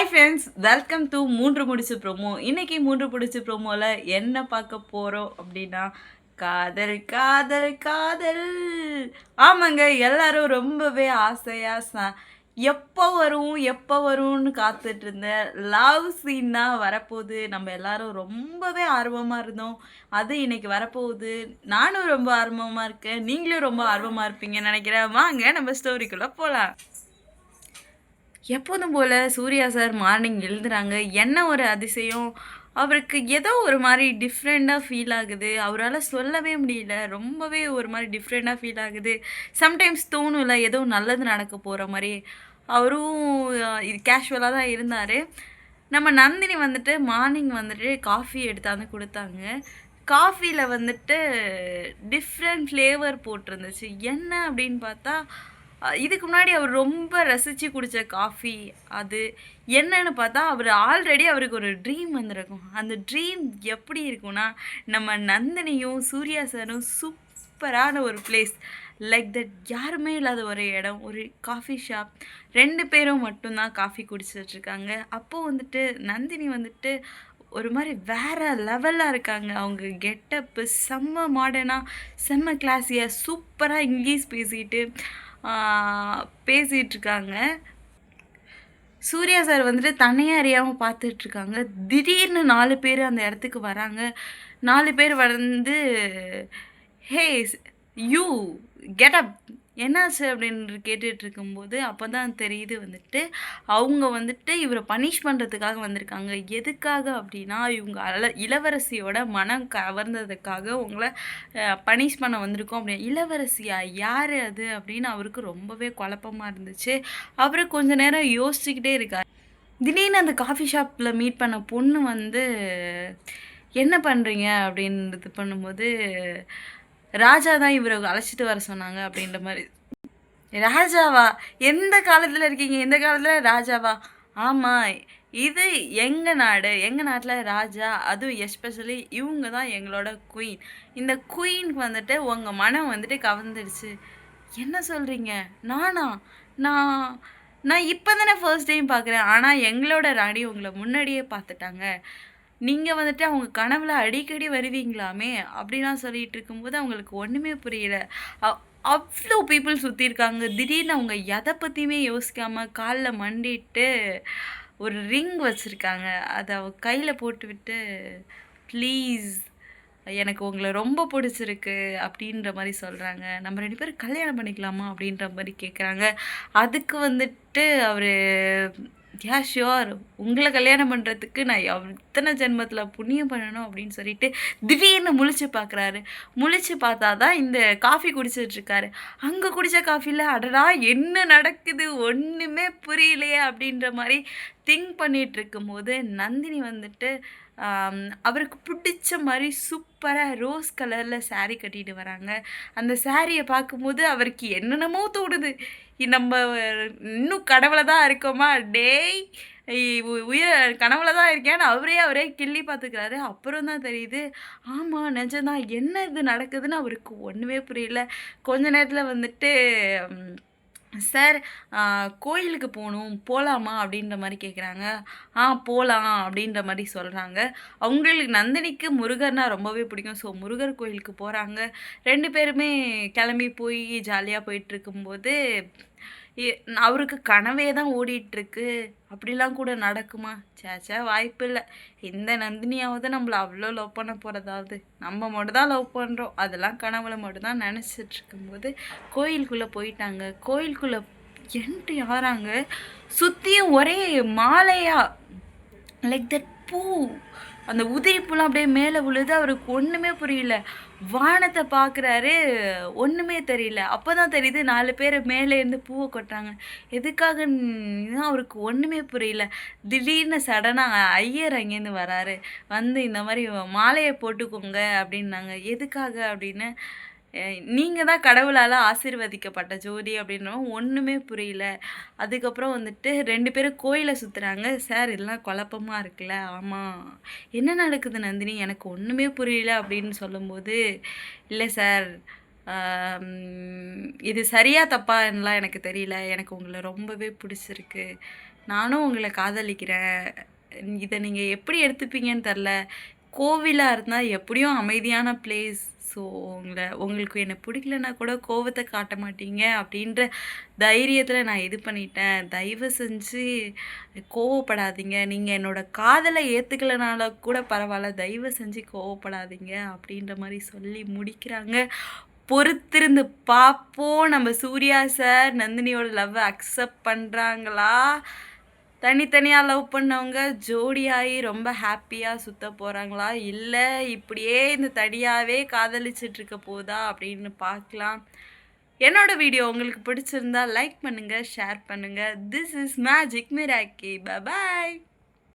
Hi friends welcome to மூன்று முடிச்சு promo இன்னைக்கு மூன்று முடிச்சு ப்ரோமோவில் என்ன பார்க்க போகிறோம் அப்படின்னா காதல் காதல் காதல். ஆமாங்க எல்லாரும் ரொம்பவே ஆசையாக ச எப்போ வரும் எப்போ வரும்னு காத்துட்டு இருந்தேன் லவ் சீன்னா வரப்போகுது. நம்ம எல்லாரும் ரொம்பவே ஆர்வமாக இருந்தோம். அது இன்னைக்கு வரப்போகுது. நானும் ரொம்ப ஆர்வமாக இருக்கேன். நீங்களும் ரொம்ப ஆர்வமாக இருப்பீங்கன்னு நினைக்கிறேன். வாங்க நம்ம ஸ்டோரிக்குள்ளே போகலாம் எப்போதும் போல் சூர்யா சார் மார்னிங் எழுதுறாங்க. என்ன ஒரு அதிசயம்? அவருக்கு ஏதோ ஒரு மாதிரி டிஃப்ரெண்ட்டாக ஃபீல் ஆகுது. அவரால் சொல்லவே முடியல. ரொம்பவே ஒரு மாதிரி டிஃப்ரெண்ட்டாக ஃபீல் ஆகுது. சம்டைம்ஸ் தோணும்ல ஏதோ நல்லது நடக்க போகிற மாதிரி. அவரும் இது கேஷுவலாக தான் இருந்தார். நம்ம நந்தினி வந்துட்டு மார்னிங் வந்துட்டு காஃபி எடுத்தாந்து கொடுத்தாங்க. காஃபியில் வந்துட்டு டிஃப்ரெண்ட் ஃப்ளேவர் போட்டிருந்துச்சு. என்ன அப்படின்னு பார்த்தா இதுக்கு முன்னாடி அவர் ரொம்ப ரசித்து குடித்த காஃபி அது என்னன்னு பார்த்தா அவர் ஆல்ரெடி அவருக்கு ஒரு ட்ரீம் வந்திருக்கும். அந்த ட்ரீம் எப்படி இருக்கும்னா நம்ம நந்தினியும் சூர்யா சாரும் சூப்பரான ஒரு பிளேஸ் லைக் தட் யாருமே இல்லாத ஒரு இடம் ஒரு காஃபி ஷாப் ரெண்டு பேரும் மட்டும்தான் காஃபி குடிச்சிட்ருக்காங்க அப்போது வந்துட்டு நந்தினி வந்துட்டு ஒரு மாதிரி வேற லெவலாக இருக்காங்க. அவங்க கெட்டப்பு செம்ம மாடர்னாக செம்ம கிளாஸியாக சூப்பராக இங்கிலீஷ் பேசிட்டு பேசிகிட்ருக்காங்க சூர்யா சார் வந்துட்டு தன்னையே அறியாமல் பார்த்துட்ருக்காங்க திடீர்னு நாலு பேர் அந்த இடத்துக்கு வராங்க. நாலு பேர் வந்து ஹே யூ கெட் அப் என்னாச்சு அப்படின்னு கேட்டுட்டு இருக்கும்போது அப்போ தான் தெரியுது வந்துட்டு அவங்க வந்துட்டு இவரை பனிஷ் பண்ணுறதுக்காக வந்திருக்காங்க. எதுக்காக அப்படின்னா இவங்க அல இளவரசியோட மனம் கவர்ந்ததுக்காக உங்களை பனிஷ் பண்ண வந்திருக்கோம் அப்படி இளவரசியா? யார் அது? அப்படின்னு அவருக்கு ரொம்பவே குழப்பமாக இருந்துச்சு. அவர் கொஞ்ச நேரம் யோசிச்சுக்கிட்டே இருக்கார். திடீர்னு அந்த காஃபி ஷாப்பில் மீட் பண்ண பொண்ணு வந்து என்ன பண்ணுறீங்க அப்படின்றது பண்ணும்போது ராஜா தான் இவரை அழைச்சிட்டு வர சொன்னாங்க அப்படின்ற மாதிரி. ராஜாவா? எந்த காலத்தில் இருக்கீங்க? எந்த காலத்தில்? ராஜாவா? ஆமாம் இது எங்கள் நாடு? எங்கள் நாட்டில் ராஜா? அதுவும் எஸ்பெஷலி இவங்க தான் எங்களோட குயின் இந்த குயின்க்கு வந்துட்டு உங்கள் மனம் வந்துட்டு கவர்ந்துடுச்சு. என்ன சொல்கிறீங்க நானா? நான் நான் இப்போ தானே ஃபர்ஸ்ட் டைம் பார்க்குறேன் ஆனால் எங்களோட ராணி உங்களை முன்னாடியே பார்த்துட்டாங்க. நீங்கள் வந்துட்டு அவங்க கனவில் அடிக்கடி வருவீங்களாமே? அப்படிலாம் சொல்லிகிட்டு இருக்கும்போது அவங்களுக்கு ஒன்றுமே புரியல. அவ்வளோ பீப்புள் சுற்றி இருக்காங்க. திடீர்னு அவங்க எதை பற்றியுமே யோசிக்காமல் காலில் மண்டிட்டு ஒரு ரிங் வச்சுருக்காங்க. அதை அவ கையில் போட்டுவிட்டு ப்ளீஸ் எனக்கு உங்களை ரொம்ப பிடிச்சிருக்கு அப்படின்ற மாதிரி சொல்கிறாங்க நம்ம ரெண்டு பேரும் கல்யாணம் பண்ணிக்கலாமா அப்படின்ற மாதிரி கேட்குறாங்க அதுக்கு வந்துட்டு அவர் யா ஷியோர் உங்களை கல்யாணம் பண்ணுறதுக்கு நான் எத்தனை ஜென்மத்தில் புண்ணியம் பண்ணணும் அப்படின்னு சொல்லிட்டு திடீர்னு முழிச்சு பார்க்குறாரு முழிச்சு பார்த்தா தான் இந்த காஃபி குடிச்சிட்ருக்காரு அங்கே குடித்த காஃபியில் அடடா என்ன நடக்குது? ஒன்றுமே புரியலையே அப்படின்ற மாதிரி திங்க் பண்ணிட்டு இருக்கும்போது நந்தினி வந்துட்டு அவருக்கு பிடிச்ச மாதிரி சூப்பராக ரோஸ் கலரில் சாரீ கட்டிட்டு வராங்க. அந்த சாரியை பார்க்கும்போது அவருக்கு என்னென்னமோ தோணுது. நம்ம இன்னும் கடவுளை தான் இருக்கோமா? டேய் உ- உயிர கனவுல தான் இருக்கேன்னு அவரே அவரே கிள்ளி பார்த்துக்கிறாரு. அப்புறம் தான் தெரியுது ஆமாம் நிஜம்தான். என்ன இது நடக்குதுன்னு அவருக்கு ஒன்றுமே புரியல. கொஞ்ச நேரத்தில் வந்துட்டு சார் கோயிலுக்கு போகணும் போகலாமா அப்படின்ற மாதிரி கேட்குறாங்க ஆ போகலாம் அப்படின்ற மாதிரி சொல்கிறாங்க அவங்களுக்கு நந்தினிக்கு முருகர்னா ரொம்பவே பிடிக்கும். ஸோ முருகர் கோயிலுக்கு போகிறாங்க ரெண்டு பேருமே கிளம்பி போய் ஜாலியாக போயிட்டுருக்கும்போது அவருக்கு கனவே தான் ஓடிட்டுருக்கு. அப்படிலாம் கூட நடக்குமா? சேச்சா வாய்ப்பு இல்லை. இந்த நந்தினியாவது நம்மளை அவ்வளோ லவ் பண்ண போகிறதாவது நம்ம மட்டும் தான் லவ் பண்ணுறோம் அதெல்லாம் கனவுல மட்டும் தான் நினச்சிட்டு இருக்கும்போது கோயிலுக்குள்ளே போயிட்டாங்க. கோயிலுக்குள்ளே என்ட்டு யாராங்க? சுற்றியும் ஒரே மாலையாக லைக் தட் பூ. அந்த உதிரிப்புலாம் அப்படியே மேலே விழுது அவருக்கு ஒன்றுமே புரியல. வானத்தை பார்க்குறாரு ஒன்றுமே தெரியல. அப்போ தான் தெரியுது நாலு பேர் மேலே இருந்து பூவை கொட்டுறாங்க. எதுக்காகன்னு அவருக்கு ஒன்றுமே புரியல. திடீர்னு சடனாக ஐயர் அங்கேருந்து வராரு. வந்து இந்த மாதிரி மாலையை போட்டுக்கோங்க அப்படின்னாங்க. எதுக்காக அப்படின்னு நீங்கள் தான் கடவுளால் ஆசிர்வதிக்கப்பட்ட ஜோடி அப்படின்றவங்க ஒன்றுமே புரியல. அதுக்கப்புறம் வந்துட்டு ரெண்டு பேரும் கோயிலை சுற்றுறாங்க சார் இதெல்லாம் குழப்பமாக இருக்குல்ல? ஆமாம் என்ன நடக்குது நந்தினி? எனக்கு ஒன்றுமே புரியல அப்படின்னு சொல்லும்போது இல்லை சார் இது சரியா தப்பான்லாம் எனக்கு தெரியல. எனக்கு உங்களை ரொம்பவே பிடிச்சிருக்கு. நானும் உங்களை காதலிக்கிறேன். இதை நீங்கள் எப்படி எடுத்துப்பீங்கன்னு தெரில கோவிலாக இருந்தால் எப்படியும் அமைதியான பிளேஸ். ஸோ உங்களை உங்களுக்கு என்னை பிடிக்கலன்னா கூட கோவத்தை காட்ட மாட்டீங்க அப்படின்ற தைரியத்தில் நான் இது பண்ணிட்டேன். தயவு செஞ்சு கோவப்படாதீங்க. நீங்கள் என்னோடய காதலை ஏற்றுக்கலனால கூட பரவாயில்ல தயவு செஞ்சு கோவப்படாதீங்க அப்படின்ற மாதிரி சொல்லி முடிக்கிறாங்க. பொறுத்திருந்து பார்ப்போம். நம்ம சூர்யா சார் நந்தினியோட லவ்வை அக்செப்ட் பண்ணுறாங்களா தனித்தனியாக லவ் பண்ணவங்க ஜோடியாகி ரொம்ப ஹாப்பியாக சுத்த போகிறாங்களா இல்லை இப்படியே இந்த தனியாகவே காதலிச்சிட்ருக்க போதா? அப்படின்னு பார்க்கலாம். என்னோட வீடியோ உங்களுக்கு பிடிச்சிருந்தா லைக் பண்ணுங்கள் ஷேர் பண்ணுங்கள் this is magic miracle. Bye